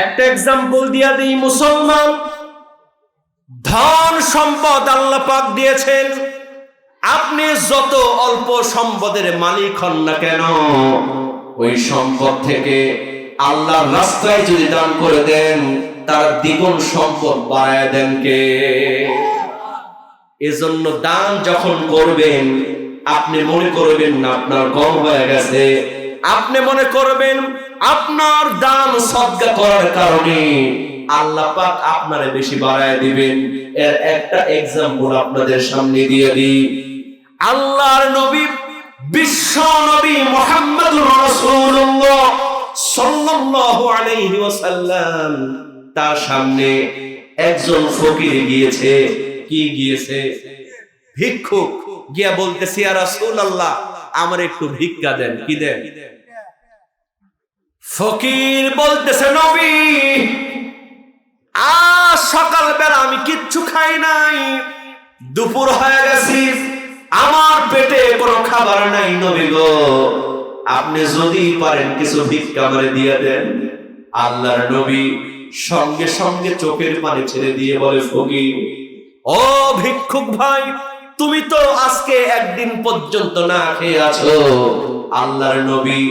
একটা এক্সাম্পল দিয়া দিই, মুসলমান। ধন সম্পদ আল্লাহ পাক দিয়েছেন। আপনি যত অল্প সম্পদের মালিক হন না কেন, ওই সম্পদ থেকে আল্লাহর রাস্তায় যদি দান করে দেন, তার দ্বিগুণ সম্পদ বাড়ায় দেন কে? এজন্য দান যখন করবেন, আপনি মনে করবেন না, আপনার কম হয়ে গেছে। আপনি মনে করবেন আপনার দান সদ্গা করার কারণে আল্লাহ পাক আপনারে বেশি বাড়ায় দিবেন। এর একটা এক্সাম্পল আপনাদের সামনে দিয়ে দিই। আল্লাহর নবী, বিশ্ব নবী মুহাম্মদুর রাসূলুল্লাহ সাল্লাল্লাহু আলাইহি ওয়াসাল্লাম তার সামনে একজন ফকির গিয়েছে। কি গিয়েছে? ভিক্ষুক। গিয়া বলতেছে, ইয়া রাসূলুল্লাহ, আমার একটু ভিক্ষা দেন। কি দেন? ফকির বলতেছে, নবী, আজ সকাল বেলা আমি কিচ্ছু খাই নাই। দুপুর হয়ে গেছি, আমার পেটে কোনো খাবার নাই, নবী গো। আপনি যদি পারেন কিছু ভিক্ষা আমারে দিয়ে দেন, আল্লাহর নবী সঙ্গে সঙ্গে চোখের পানি ছেড়ে দিয়ে বলে, ফকির, ও ভিক্ষুক ভাই, তুমি তো আজকে একদিন পর্যন্ত না খেয়ে আছো। আল্লাহর নবী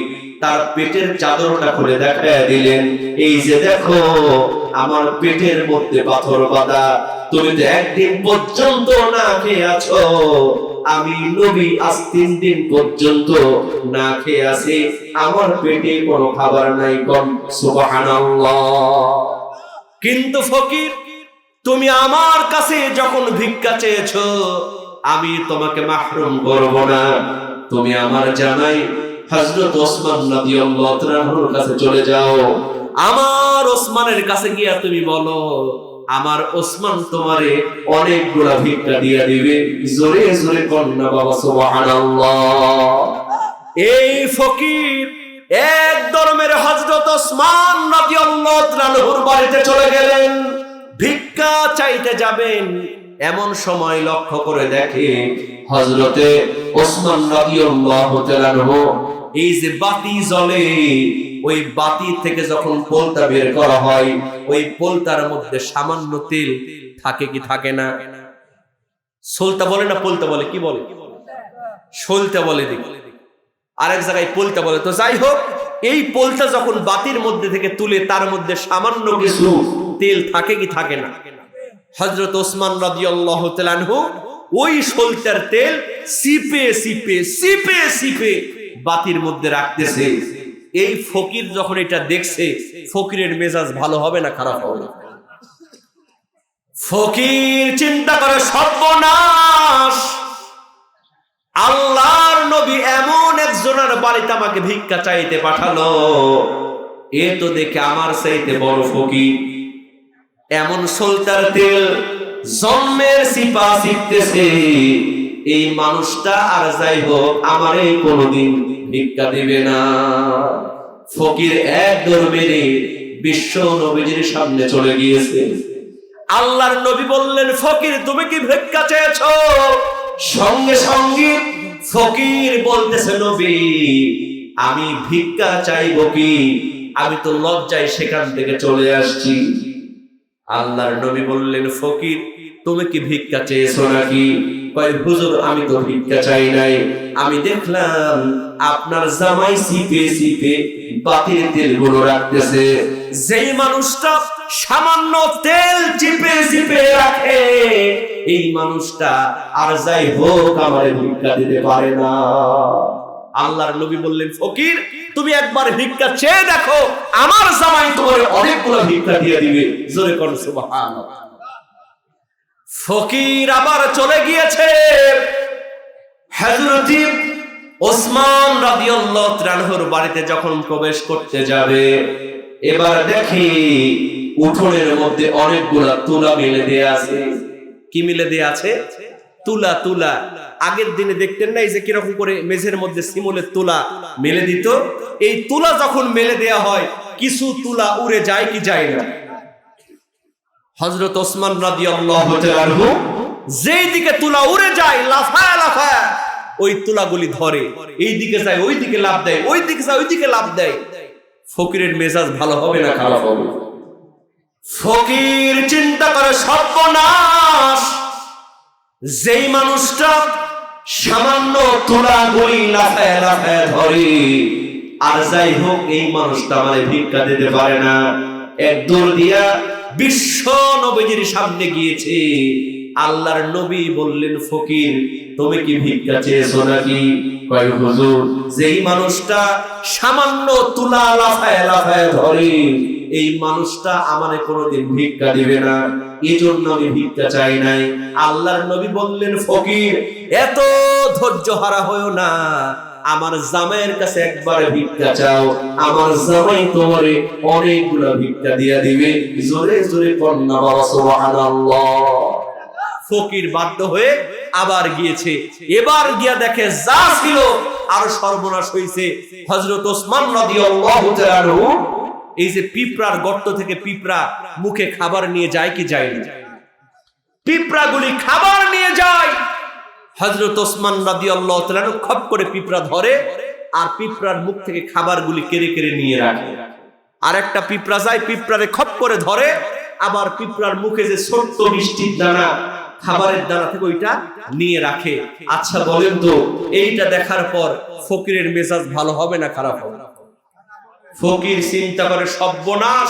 তার পেটের চাদরটা খুলে দেখায় দিলেন, এই যে দেখো, আমার পেটের মধ্যে পাথর বাঁধা, তুমি তো একদিন পর্যন্ত না খেয়ে আছো। আমি নবী আজ তিন দিন পর্যন্ত না খেয়ে আছি, আমার পেটে কোনো খাবার নাই কম সুবহানাল্লাহ। কিন্তু ফকির, তুমি আমার কাছে যখন ভিক্ষা চেয়েছো, আমি তোমাকে মাহরুম করব না। তুমি আমার জানাই হযরত ওসমান রাদিয়াল্লাহু তাআলার কাছে চলে যাও। আমার ওসমানের কাছে গিয়া তুমি বলো, আমার ওসমান তোমারে ভিক্ষা দিয়া দিবে। জোরে জোরে কন্যা বাবা, সুবহানাল্লাহ। এই ফকির এক ধর্মের হযরত ওসমান রাদিয়াল্লাহু বাড়িতে চলে গেলেন। ভিক্ষা চাইতে যাবেন, এমন সময় লক্ষ্য করে দেখে হযরতে ওসমান রাদিয়াল্লাহু তাআলা এই যে বাতি জ্বলে, ওই বাতি থেকে যখন পোলতা বের করা হয়, ওই পোলতার মধ্যে সামান্য তেল থাকে কি থাকে না? সোলতা বলে না পোলতা বলে? কি বলে? সোলতা বলে দেখি। আরেক জায়গায় পোলতা বলে। তো যাই হোক, এই পোলতা যখন বাতির মধ্যে থেকে তুলে, তার মধ্যে সামান্য কিছু তেল থাকে কি থাকে না? হজরত ওসমান রাদিয়াল্লাহু তাআলাহু ওই সলতার তেল সিপে সিপে সিপে সিপে বাতির মধ্যে রাখতেছে। এই ফকির যখন এটা দেখছে ফকিরের মেজাজ ভালো হবে না খারাপ হবে? ফকির চিন্তা করে সর্বনাশ! আল্লাহর নবী এমন একজনের বাড়িতে আমাকে ভিক্ষা চাইতে পাঠালো। এ তো দেখে আমার চাইতে বড় ফকির। এমন সলতার তেল জন্মের সিপা শিখতেছে এই মানুষটা আর যাই হোক আমার এই কোনোদিন ভিক্ষা দিবে না। ফকির এক দৌড় মেরে বিশ্ব নবীজির সামনে চলে গিয়েছে। আল্লাহর নবী বললেন, ফকির, তুমি কি ভিক্ষা চেয়েছো? সঙ্গে সঙ্গে ফকির বলতেছে, নবী, আমি ভিক্ষা চাইব কি? আমি তো লজ্জায় সেখান থেকে চলে আসছি। আল্লাহর নবী বললেন, ফকির তুমি কি ভিক্ষা চেয়েছো নাকি? কয়, হুজুর, আমি তো ভিক্ষা চাই নাই। আমি দেখলাম আপনার জামাই সিপে সিপে বাতির তেলগুলো রাখতেছে। যেই মানুষটা সামান্য তেল চিপে চিপে রাখে, এই মানুষটা আর যাই হোক আমার ভিক্ষা দিতে পারে না। আল্লাহর নবী বললেন, ফকির, তুমি একবার ভিক্ষা চেয়ে দেখো, আমার জামাই তোমার অনেকগুলো ভিক্ষা দিয়ে দিবে। জোরে করো সুবহানাল্লাহ। ফকির আবার চলে গিয়েছে। হযরতি ওসমান রাদিয়াল্লাহু তাআলার বাড়িতে যখন প্রবেশ করতে যাবে, এবার দেখি উঠোনের মধ্যে অনেকগুলা তুলা মিলে দেয়া আছে। কি মিলে দেয়া আছে? তুলা তুলা। আগের দিনে দেখতেন না এই যে কীরকম করে মেঝের মধ্যে শিমুলের তুলা মেলে দিত? এই তুলা যখন মেলে দেয়া হয়, কিছু তুলা উড়ে যায় কি যায় না। হজরত ওসমান রাদিয়াল্লাহু তাআলা যেই দিকে তুলা উড়ে যায় লাফায় লাফায় ওই তুলাগুলি ধরে। এই দিকে যায় ওই দিকে লাভ দেয় ওই দিকে যায় ওই দিকে লাভ দেয়। ফকিরের মেজাজ ভালো হবে না খারাপ হবে? ফকির চিন্তা করে সর্বনাশ। যেই মানুষটা সামান্য তোলা গড়ি লাফায় লাফায় ধরে আর যাই হোক এই মানুষটা মানে ভিক্ষা দিতে পারে না। এক দূর দিয়া বিশ্ব নবীজির সামনে গিয়েছে। আল্লাহর নবী বললেন, ফকির, তুমি কি ভিক্ষা চেয়েছো নাকি? যেই মানুষটা সামান্য তুলা লাফায় লাফায় ধরে, এই মানুষটা আমারে কোনোদিন ভিক্ষা দিবে না। এই জন্য আমি ভিক্ষা চাই নাই। আল্লাহর নবী বললেন, ফকির, এত ধৈর্য হারা হয়েও না। আমার জামাইয়ের কাছে একবার ভিক্ষা চাও, আমার জামাই তোমারে অনেকগুলো ভিক্ষা দিয়া দিবে। জোরে জোরে কন্যা বাবা, সুবহানাল্লাহ। ফকির বাধ্য হয়ে আবার গিয়েছে। এবার গিয়া দেখে যা ছিল, আর সর্বনাশ হয়েছে হযরত ওসমান রাদিয়াল্লাহু তাআলা এই যে পিঁপড়ার গর্ত থেকে পিঁপড়া মুখে খাবার নিয়ে যায় কি যায় না? পিঁপড়াগুলি খাবার নিয়ে যায়। হযরত ওসমান তাআলা আনহু খপ করে পিঁপড়া ধরে আর পিঁপড়ার মুখ থেকে খাবারগুলি কেড়ে কেড়ে নিয়ে রাখে। আর একটা পিঁপড়া যায়, পিঁপড়ারে খপ করে ধরে, আবার পিঁপড়ার মুখে যে ছোট্ট মিষ্টির দানা, খাবারের দানা থেকে ওইটা নিয়ে রাখে। আচ্ছা বলেন তো, এইটা দেখার পর ফকিরের মেজাজ ভালো হবে না খারাপ হবে? ফকির চিন্তা করে, সর্বনাশ!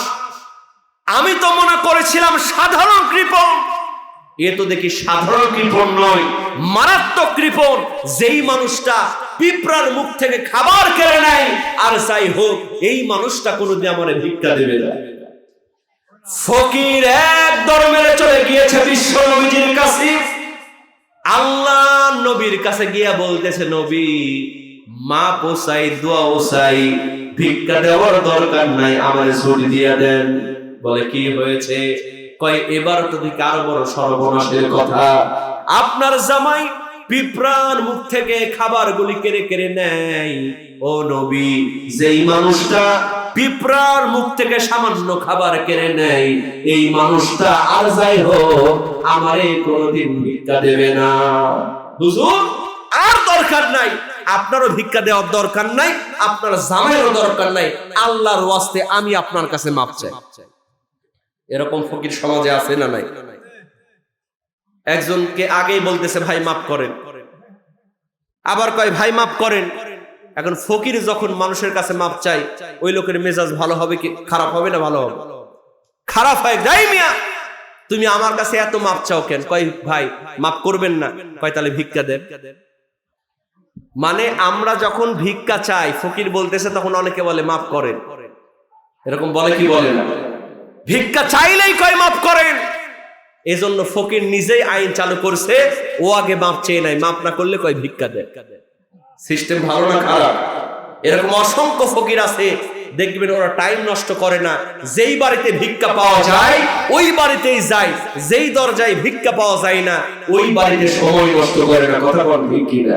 আমি তো মনে করেছিলাম সাধারণ কৃপণ। এ তো দেখি সাধারণ কৃপণ নয়, মারাত্মক কৃপণ। যেই মানুষটা পিঁপড়ার মুখ থেকে খাবার কেড়ে নেয়, আর হোক, এই মানুষটা কোনোদিন আমার ভিক্ষা দেবে না। ফকির এক চলে গিয়েছে বিশ্ব নবীজির কাছে। আল্লাহ নবীর কাছে গিয়া বলতেছে, নবী মা পোসাই দোয়া ওসাই ভিক্ষা দেওয়ার দরকার নাই আমার ছুটি দিয়ে দেন। বলে, কি হয়েছে? কয়, এবার তো দিকে আরও বড় সর্বনাশের কথা? আপনার জামাই পিঁপড়ার মুখ থেকে খাবারগুলি কেড়ে কেড়ে নেয়। ও নবী, যেই মানুষটা পিঁপড়ার মুখ থেকে সামান্য খাবার কেড়ে নেয়, এই মানুষটা আর যাই হোক, আমারে কোনোদিন ভিক্ষা দেবে না। হুজুর, আর দরকার নাই। আপনারও ভিক্ষা দেওয়ার দরকার নাই, আপনার জামাইয়েরও দরকার নাই। আল্লাহর ওয়াস্তে আমি আপনার কাছে মাপ চাই। এরকম ফকির সমাজে আছে না নাই? একজনকে আগেই বলতেছে, ভাই, মাফ করেন। আবার কয়, ভাই, মাফ করেন। এখন ফকির যখন মানুষের কাছে মাপ চাই ওই লোকের মেজাজ ভালো হবে কি, খারাপ হবে না ভালো হবে? খারাপ হয়, যাই মিয়া, তুমি আমার কাছে এত মাপ চাও কেন? কয়, ভাই, মাপ করবেন না। কয়, তাহলে ভিক্ষা দেন। মানে আমরা যখন ভিক্ষা চাই, ফকির বলতেছে, তখন অনেকে বলে, মাফ করেন। এরকম বলে কি বলে না? ভিক্ষা চাইলেই কয় মাফ করেন। এজন্য ফকির নিজেই আইন চালু করছে, ও আগে মাপ চেয়ে নাই মাপ না করলে কয় ভিক্ষা দেয়। সিস্টেম ভালো না খারাপ? এরকম অসংখ্য ফকির আছে, দেখবেন ওরা টাইম নষ্ট করে না, যেই বাড়িতে ভিক্ষা পাওয়া যায়, ওই বাড়িতেই যায়, যেই দরজায় ভিক্ষা পাওয়া যায় না, ওই বাড়িতে সময় নষ্ট করে না। কথা বল ভিক্ষি না?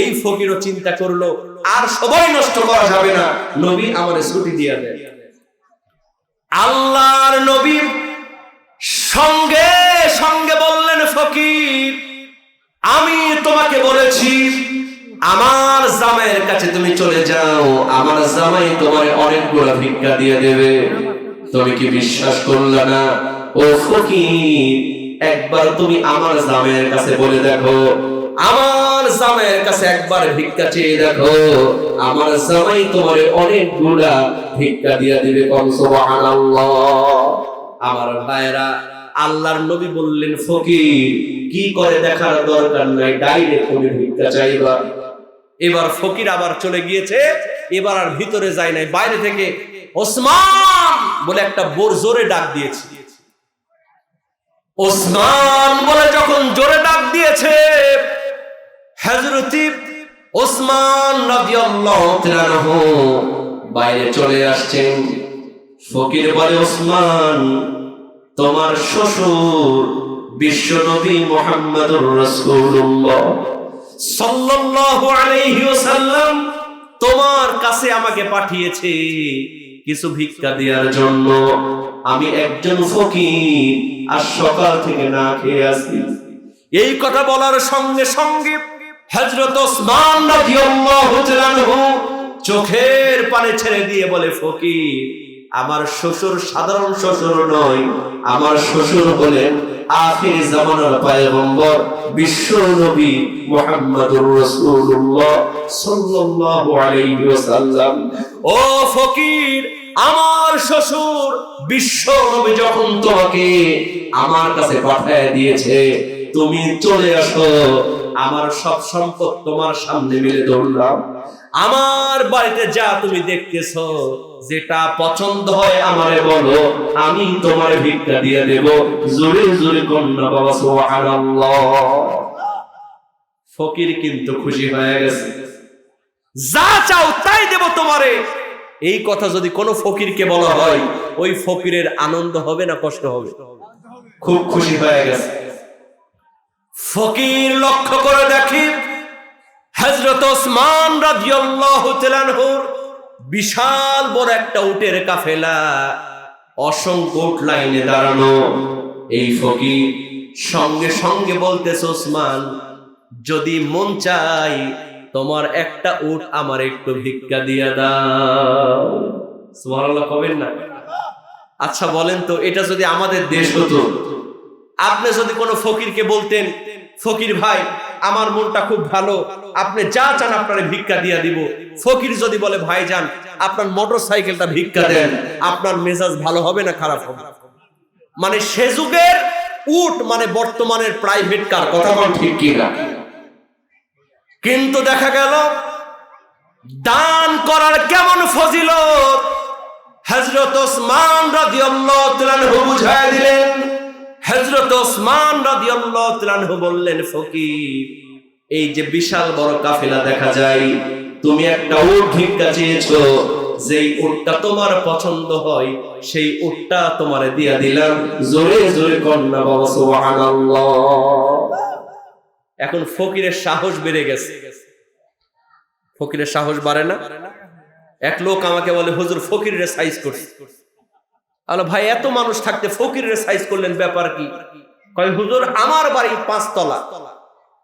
এই ফকিরও চিন্তা করল, আর সময় নষ্ট করা যাবে না, নবী আমাদের ছুটি দিয়ে দেয় আল্লাহর নবী সঙ্গে সঙ্গে বললেন, ফকির, আমি তোমাকে বলেছি, আমার জামাইয়ের কাছে তুমি চলে যাও। আমার জামাই তোমার অনেকগুলো ভিক্ষা দিয়ে দেবে। তুমি কি বিশ্বাস করলে না? ও ফকির, একবার তুমি আমার জামাইয়ের কাছে বলে দেখো আমার জামাইয়ের কাছে একবার ভিক্ষা চেয়ে দেখো। আমার জামাই তোমার অনেকগুলা ভিক্ষা দিয়ে দিবে কম সুবহানাল্লাহ। আমার ভাইরা আল্লাহর নবী বললেন, ফকির, কি করে দেখার দরকার নাই ডাইরেক্ট তুমি ভিক্ষা চাইবা। এবার ফকির আবার চলে গিয়েছে, এবার আর ভিতরে যায় নাই। বাইরে থেকে ওসমান বলে একটা বোর জোরে ডাক দিয়েছে। ওসমান বলে, যখন জোরে ডাক দিয়েছে হযরতি ওসমান বাইরে চলে আসছেন। ফকির বলে, ওসমান, তোমার শ্বশুর বিশ্ব নবী আলাইহি ওয়াসাল্লাম তোমার কাছে আমাকে পাঠিয়েছে কিছু ভিক্ষা দেওয়ার জন্য। আমি একজন ফকির, আর সকাল থেকে না খেয়ে আসি এই কথা বলার সঙ্গে সঙ্গে হযরত ওসমান চোখের পানি ছেড়ে দিয়ে বলে, ফকির, আমার শ্বশুর সাধারণ শ্বশুর নয়। আমার শ্বশুর হলেন আখির জামানার বিশ্ব নবী মুহাম্মদুর রাসূলুল্লাহ সাল্লাল্লাহু আলাইহি ওয়াসাল্লাম। ও ফকির, আমার শ্বশুর বিশ্ব নবী যখন তোমাকে আমার কাছে পাঠিয়ে দিয়েছে, তুমি চলে আসো। আমার সব সম্পদ তোমার সামনে মিলে ধরলাম। আমার বাড়িতে যা তুমি দেখতেছো, যেটা পছন্দ হয় আমারে বলো, আমি তোমার ভিক্ষা দিয়ে দেব। জোরে জোরে কন্যা বাবা ফকির কিন্তু খুশি হয়ে গেছে। যা চাও তাই দেব তোমারে। এই কথা যদি কোনো ফকিরকে বলা হয়, ওই ফকিরের আনন্দ হবে না কষ্ট হবে? খুব খুশি হয়ে গেছে। ফকির লক্ষ্য করে দেখি হযরত ওসমান রাদিয়াল্লাহু বিশাল বড় একটা উটের কাফেলা অসংখ্য লাইনে দাঁড়ানো। এই ফকির সঙ্গে সঙ্গে বলতেছে, ওসমান, যদি মন চাই তোমার একটা উট আমার একটু ভিক্ষা দিয়া দাও। কবেন না? আচ্ছা বলেন তো, এটা যদি আমাদের দেশ হতো আপনি যদি কোনো ফকিরকে বলতেন, ফকির ভাই, আমার মনটা খুব ভালো, আপনি যা চান আপনার ভিক্ষা দিয়া দিব। ফকির যদি বলে, ভাই যান, আপনার মোটর সাইকেলটা ভিক্ষা দেন, আপনার মেজাজ ভালো হবে না খারাপ হবে? মানে সে যুগের উট মানে বর্তমানের প্রাইভেট কার কথা ঠিক কি না? কিন্তু দেখা গেল, দান করার কেমন ফজিলত? হযরত ওসমান রাদিয়াল্লাহু তাআলা বুঝায় দিলেন ওসমান রাদিয়াল্লাহু তাআলা বললেন, ফকির, এই যে বিশাল বড় কাফেলা দেখা যায়, তুমি একটা উট ভিক্ষা চেয়েছো, যেই উটটা তোমার পছন্দ হয়, সেই উটটা তোমারে দিয়া দিলাম। জোরে জোরে কন্যা বাবা, সুবহানাল্লাহ। এখন ফকিরের সাহস বেড়ে গেছে। ফকিরের সাহস বাড়ে না? এক লোক আমাকে বলে, হুজুর, ফকিরের সাইজ করছে। আলো, ভাই, এত মানুষ থাকতে ফকিরের সাইজ করলেন, ব্যাপার কি? কয়, হুজুর, আমার বাড়ি পাঁচতলা।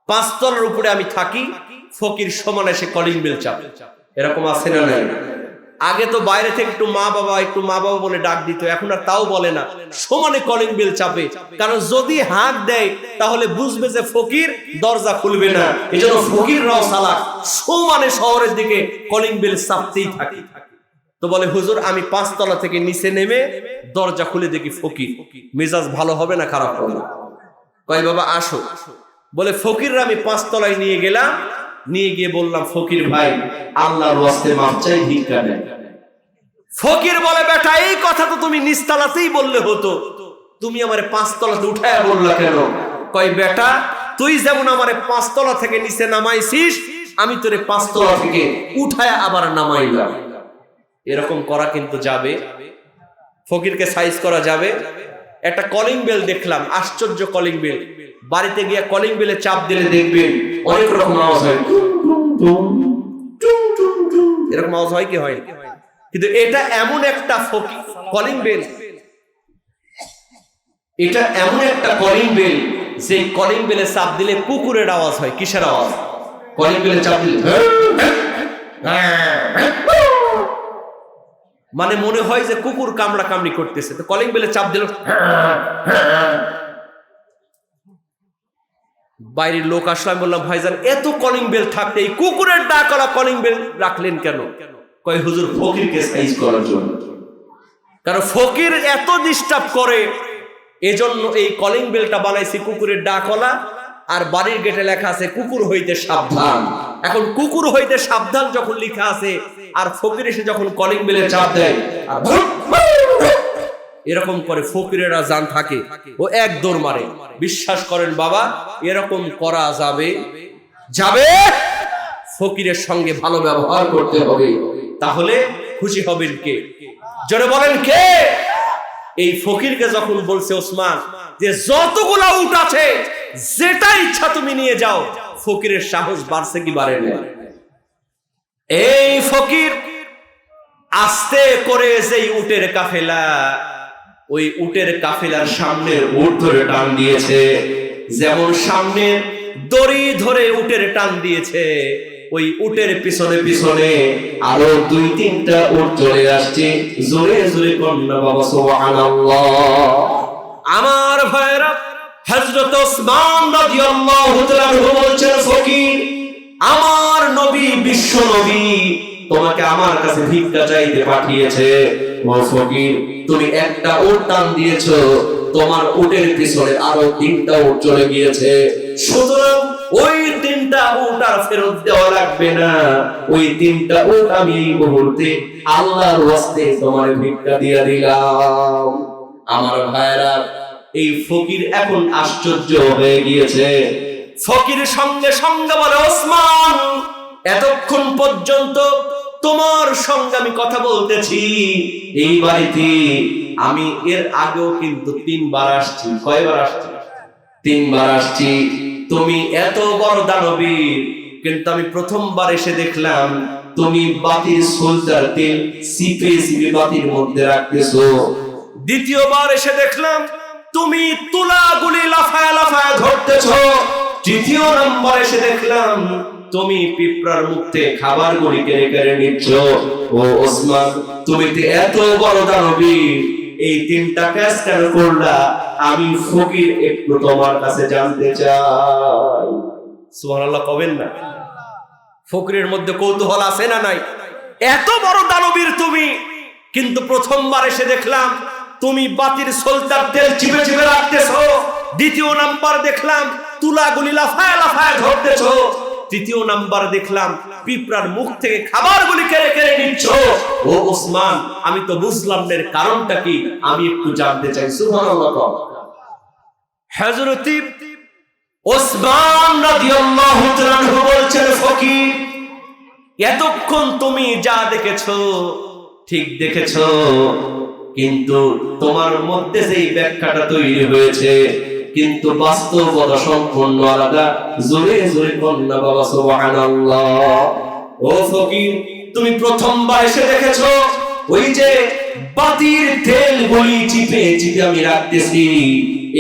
পাঁচতলার উপরে আমি থাকি, ফকির সমান এসে কলিং বেল চাপ। এরকম আছে না নাই? আগে তো বাইরে থেকে একটু মা বাবা, একটু মা বাবা বলে ডাক দিত, এখন আর তাও বলে না। সমানে কলিং বেল চাপে। কারণ যদি হাত দেয়, তাহলে বুঝবে যে ফকির দরজা খুলবে না। এই জন্য ফকির রাও সালাক। সমানে শহরের দিকে কলিং বেল চাপতেই থাকে। তো বলে, হুজুর, আমি পাঁচতলা থেকে নিচে নেমে দরজা খুলে দেখি ফকির। মেজাজ ভালো হবে না খারাপ হবে? কয়, বাবা, আসো। বলে, ফকিররা, আমি পাঁচতলায় নিয়ে গেলাম। নিয়ে গিয়ে বললাম, ফকির ভাই, আল্লাহর ওয়াস্তে মাপ চাই, ভিক্ষা দেন ফকির বলে, বেটা, এই কথা তো তুমি নিস্তালাতেই বললে হতো। তুমি আমার পাঁচতলাতে উঠায় বললা কেন? কয়, বেটা, তুই যেমন আমার পাঁচতলা থেকে নিচে নামাইছিস, আমি তোরে পাঁচতলা থেকে উঠায় আবার নামাইলাম। এরকম করা কিন্তু যাবে ফকিরকে সাইজ করা যাবে একটা কলিং বেল দেখলাম আশ্চর্য কলিং বেল বাড়িতে গিয়ে কলিং বেলে চাপ দিলে দেখবেন অনেক রকম আওয়াজ হয় এরকম আওয়াজ হয় কি হয় কিন্তু এটা এমন একটা কলিং বেল এটা এমন একটা কলিং বেল যে কলিং বেলে চাপ দিলে কুকুরের আওয়াজ হয় কিসের আওয়াজ কলিং বেলে চাপ দিলে মানে মনে হয় যে কুকুর কামড়া কামড়ি করতেছে। তো কলিং বেলে চাপ দিল বাইরের লোক আসলো আমি বললাম ভাইজান এত কলিং বেল থাকতে এই কুকুরের ডাকলা কলিং বেল রাখলেন কেন? কয় হুজুর ফকিরকে সাইজ করার জন্য। কারণ ফকির এত ডিস্টার্ব করে এজন্য এই কলিং বেলটা বানাইছি কুকুরের ডাকলা আর বাড়ির গেটে লেখা আছে কুকুর হইতে সাবধান। এখন কুকুর হইতে সাবধান যখন লেখা আছে, আর ফকির এসে যখন কলিং বেলে চাপ দেয় এরকম করে ফকিরেরা জান থাকে, ও এক দৌড় মারে। বিশ্বাস করেন বাবা, এরকম করা যাবে যাবে, ফকিরের সঙ্গে ভালো ব্যবহার করতে হবে। তাহলে খুশি হবেন কে? জোরে বলেন কে? এই ফকিরকে যখন বলছে ওসমান, যে যতগুলা উট আছে, যেটা ইচ্ছা তুমি নিয়ে যাও ফকিরের সাহস বাড়ছে কি বাড়ে এই ফকির আস্তে করে যেই উটের কাফেলা, ওই উটের কাফেলার সামনের উট ধরে টান দিয়েছে। যেমন সামনে দড়ি ধরে উটের টান দিয়েছে, ওই উটের পিছনে পিছনে আরও দুই তিনটা উট চলে আসছে। জোরে জোরে কন্যা বাবা, সুবহানাল্লাহ। আমার ভাইরা হযরত ওসমান রাদিয়াল্লাহু তাআলা বলছেন, ফকির, আমার নবী বিশ্ব নবী তোমাকে আমার কাছে ভিক্ষা চাইতে পাঠিয়েছে। ও ফকির, তুমি একটা টান দিয়েছ, তোমার পিছনে আরও তিনটা চলে গিয়েছে। সুতরাং ওই তিনটা উট আর ফেরত দেওয়া লাগবে না। ওই তিনটা উট আমি এই মুহূর্তে আল্লাহর ওয়াস্তে তোমার ভিক্ষা দিয়ে দিলাম। আমার ভাইরা এই ফকির এখন আশ্চর্য হয়ে গিয়েছে। ফকির সঙ্গে সঙ্গে বলে, ওসমান, এতক্ষণ পর্যন্ত তোমার সঙ্গে আমি কথা বলতেছি। এই বাড়িতে আমি এর আগেও কিন্তু তিনবার আসছি। কয়বার আসছি? তিনবার আসছি। তুমি এত বড় দানবীর, কিন্তু আমি প্রথমবার এসে দেখলাম তুমি বাতির সোলজার তেল সিপে সিপে বাতির মধ্যে রাখতেছো। দ্বিতীয়বার এসে দেখলাম তুমি তুলাগুলি লাফায় লাফায় ধরতেছ। তৃতীয় নাম্বার এসে দেখলাম, তুমি পিঁপড়ার মুখ খাবার গুলি কেড়ে কেড়ে নিচ্ছ। ও ওসমান, তুমি তো এত বড় দানবীর, এই তিনটা কাজ কেন করলা? আমি ফকির, একটু তোমার কাছে জানতে চাই। সুবহানাল্লাহ, কবেন না? ফকিরের মধ্যে কৌতূহল আছে না নাই? এত বড় দানবীর তুমি, কিন্তু প্রথমবার এসে দেখলাম তুমি বাতির সোলতার তেল চিপে চিপে রাখতেছো। দ্বিতীয় নাম্বার দেখলাম তুলাগুলি লাফায় লাফায় ধরতেছো। তৃতীয় নাম্বার দেখলাম পিঁপড়ার মুখ থেকে খাবারগুলি কেড়ে কেড়ে নিচ্ছ। ও ওসমান, আমি তো বুঝলাম এর কারণটা কি, আমি একটু জানতে চাই, সুবহানাল্লাহ হযরতি ওসমান রাদিয়াল্লাহু তাআলা বলছেন, ফকির, এতক্ষণ তুমি যা দেখেছ, ঠিক দেখেছ। কিন্তু তোমার মধ্যে যেই ব্যাখ্যাটা তৈরি হয়েছে, কিন্তু বাস্তবতা সম্পূর্ণ আলাদা। জোরে জোরে কন্যা বাবা, সুবহানাল্লাহ। ও ফকির, তুমি প্রথমবার এসে দেখেছ ওই যে বাতির তেল বলি চিপে চিপে আমি রাখতেছি।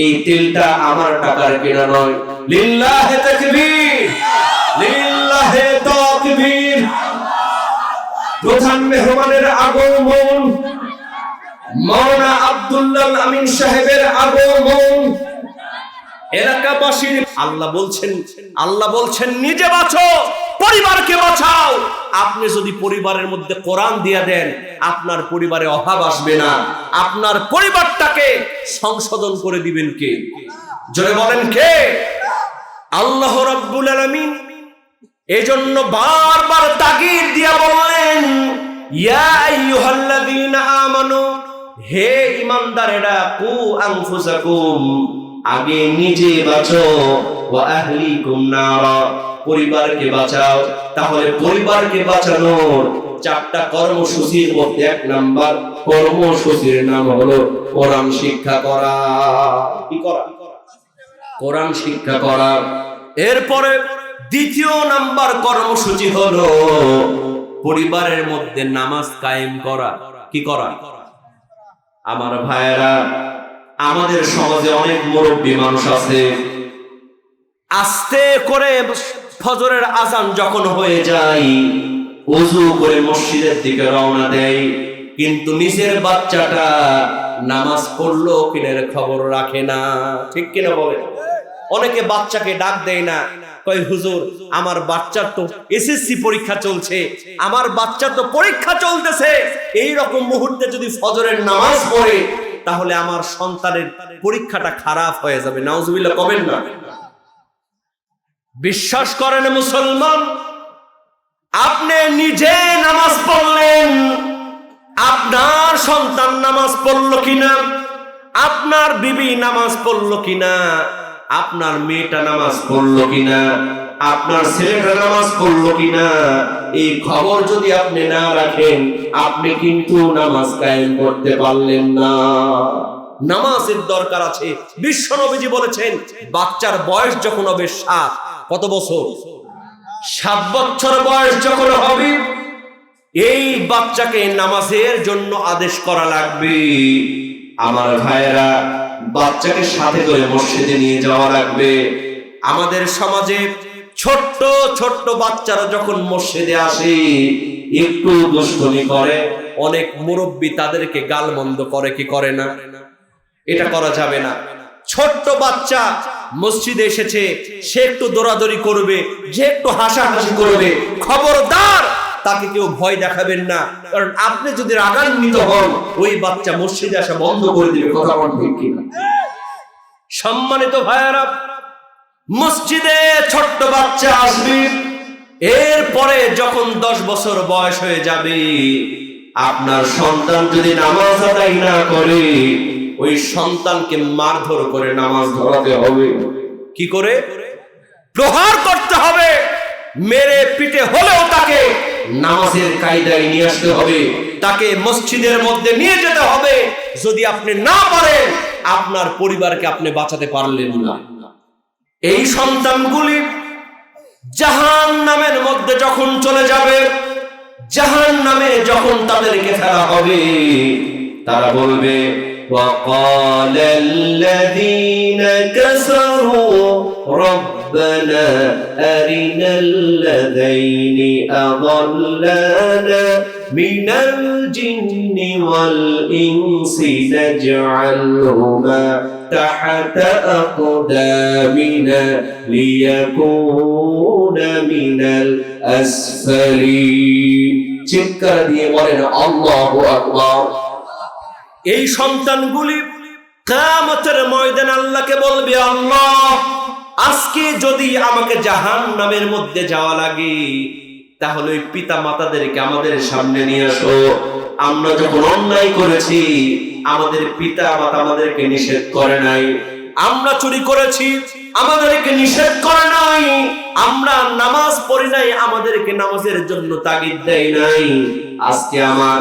এই তেলটা আমার টাকার কেনা নয়। লিল্লাহে তাকবীর লিল্লাহে তাকবীর। প্রধান মেহমানের আগমন। মাওলানা আব্দুল্লাহ আমিন সাহেবের আগমন। এলাকাবাসীর আল্লাহ বলছেন আল্লাহ বলছেন, নিজে বাঁচো, পরিবারকে বাঁচাও। আপনি যদি পরিবারের মধ্যে কোরআন দিয়া দেন, আপনার পরিবারে অভাব আসবে না। আপনার পরিবারটাকে সংশোধন করে দিবেন কে? জোরে বলেন কে? আল্লাহ রাব্বুল আলামিন এজন্য বারবার তাগিদ দিয়া বললেন ইয়া আইয়ুহাল্লাযীনা আমানু হে ঈমানদারেরা কু আনফুসাকুম, আগে নিজে বাঁচো, ওয়া আহলিকুম নারা। পরিবারকে বাঁচাও, তাহলে পরিবারকে বাঁচানোর চারটা কর্মসূচির মধ্যে এক নাম্বার কর্মসূচির নাম হলো কোরআন শিক্ষা করা। কি করা? কোরআন শিক্ষা করা। এরপরে দ্বিতীয় নাম্বার কর্মসূচি হলো পরিবারের মধ্যে নামাজ কায়েম করা। কি করা? আমার ভাইয়েরা, আমাদের সমাজে অনেক মুরব্বী মানুষ আছে। আস্তে করে ফজরের আজান যখন হয়ে যায় উজু করে মসজিদের দিকে রওনা দেয়। কিন্তু নিজের বাচ্চাটা নামাজ পড়ল কিনের খবর রাখে না। ঠিক কিনা বলে অনেকে বাচ্চাকে ডাক দেয় না। কয়, হুজুর, আমার বাচ্চার তো এসএসসি পরীক্ষা চলছে। আমার বাচ্চার তো পরীক্ষা চলতেছে। এই রকম মুহূর্তে যদি ফজরের নামাজ পড়ে, তাহলে আমার সন্তানের পরীক্ষাটা খারাপ হয়ে যাবে। নাউজুবিল্লাহ কবেন না। বিশ্বাস করেন মুসলমান, আপনি নিজে নামাজ পড়লেন, আপনার সন্তান নামাজ পড়ল কিনা, আপনার বিবি নামাজ পড়ল কিনা আপনার মেয়েটা নামাজ পড়ল কিনা? আপনার ছেলেটা নামাজ পড়ল কিনা? এই খবর যদি আপনি না রাখেন, আপনি কিন্তু নামাজ কায়েম করতে পারলেন না। নামাজের দরকার আছে। বিশ্ব নবীজি বলেছেন, বাচ্চার বয়স যখন হবে সাত, কত বছর? সাত বছর বয়স যখন হবে, এই বাচ্চাকে নামাজের জন্য আদেশ করা লাগবে। আমার ভাইয়েরা বাচ্চাকে সাথে করে মসজিদে নিয়ে যাওয়া লাগবে। আমাদের সমাজে ছোট্ট ছোট্ট বাচ্চারা যখন মসজিদে আসে, একটু দুষ্টমি করে, অনেক মুরব্বী তাদেরকে গালমন্দ করে, কি করে না? এটা করা যাবে না। ছোট্ট বাচ্চা মসজিদে এসেছে, সে একটু দৌড়াদৌড়ি করবে, যে একটু হাসাহাসি করবে, খবরদার তাকে কেউ ভয় দেখাবেন না। কারণ আপনি যদি রাগান্বিত হন, ওই বাচ্চা মসজিদে আসা বন্ধ করে দিবে, কথা বল ঠিক কিনা? সম্মানিত ভাইয়ারা, মসজিদে ছোট্ট বাচ্চা আসবে, এরপরে যখন দশ বছর বয়স হয়ে যাবে, আপনার সন্তান যদি নামাজ আদায় না করে, ওই সন্তানকে মারধর করে নামাজ ধরাতে হবে। কি করে? প্রহার করতে হবে। মেরে পিটে হলেও তাকে নামাজের কায়দায় নিয়ে আসতে হবে। তাকে মসজিদের মধ্যে নিয়ে যেতে হবে। যদি আপনি না পারেন, আপনার পরিবারকে আপনি বাঁচাতে পারলেন না। এই সন্তানগুলি জাহান নামের মধ্যে যখন চলে যাবে জাহান নামে যখন তাদেরকে ফেলা হবে, তারা বলবে وقال الذين كفروا ربنا أرنا الذين أضلانا من الجن والإنس نجعلهما تحت أقدامنا ليكون من الأسفلين চিৎকার দিয়ে বলেন আল্লাহু আকবার এই সন্তানগুলি কামতের ময়দান আল্লাহকে বলবে, আল্লাহ, আজকে যদি আমাকে জাহান নামের মধ্যে যাওয়া লাগে, তাহলে ওই পিতা মাতাদেরকে আমাদের সামনে নিয়ে আসো। আমরা যখন অন্যায় করেছি, আমাদের পিতা মাতা আমাদেরকে নিষেধ করে নাই। আমরা চুরি করেছি, আমাদেরকে নিষেধ করে নাই। আমরা নামাজ পড়ি নাই, আমাদেরকে নামাজের জন্য তাগিদ দেয় নাই। আজকে আমার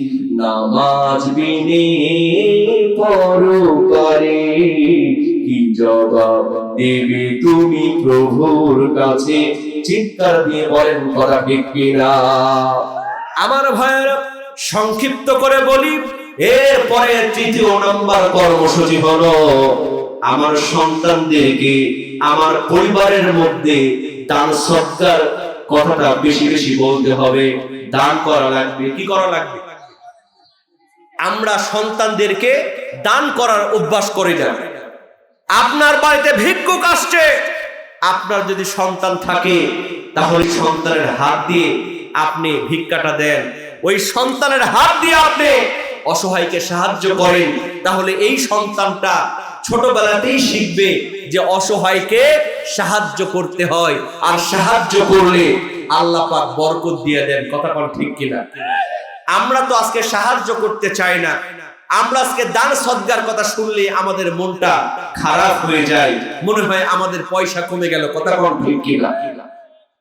নামাজ বিনে পরকারে কি জবাব দেবে তুমি প্রভুর কাছে? চিৎকার দিয়ে বলেন কথা ঠিক কিনা? আমার ভাইয়েরা সংক্ষিপ্ত করে বলি, এরপরে তৃতীয় নাম্বার কর্মসূচি হলো, আমার সন্তানদেরকে আমার পরিবারের মধ্যে দান সৎকার কথাটা বেশি বেশি বলতে হবে। দান করা লাগবে, কি করা লাগবে? আমরা সন্তানদেরকে দান করার অভ্যাস করি না। আপনার বাড়িতে ভিক্ষুক আসছে। আপনার যদি সন্তান থাকে, তাহলে সন্তানের হাত দিয়ে আপনি ভিক্ষাটা দেন। ওই সন্তানের হাত দিয়ে আপনি অসহায়কে সাহায্য করেন। তাহলে এই সন্তানটা ছোটবেলাতেই শিখবে যে অসহায়কে সাহায্য করতে হয়। আর সাহায্য করলে আল্লাহ পাক বরকত দিয়ে দেন। কথা কোন ঠিক কিনা? আমরা তো আজকে সাহায্য করতে চাই না। আমরা আজকে দান সদ্গার কথা শুনলে আমাদের মনটা খারাপ হয়ে যায়। মনে হয় আমাদের পয়সা কমে গেল। কথা ঠিক কিনা?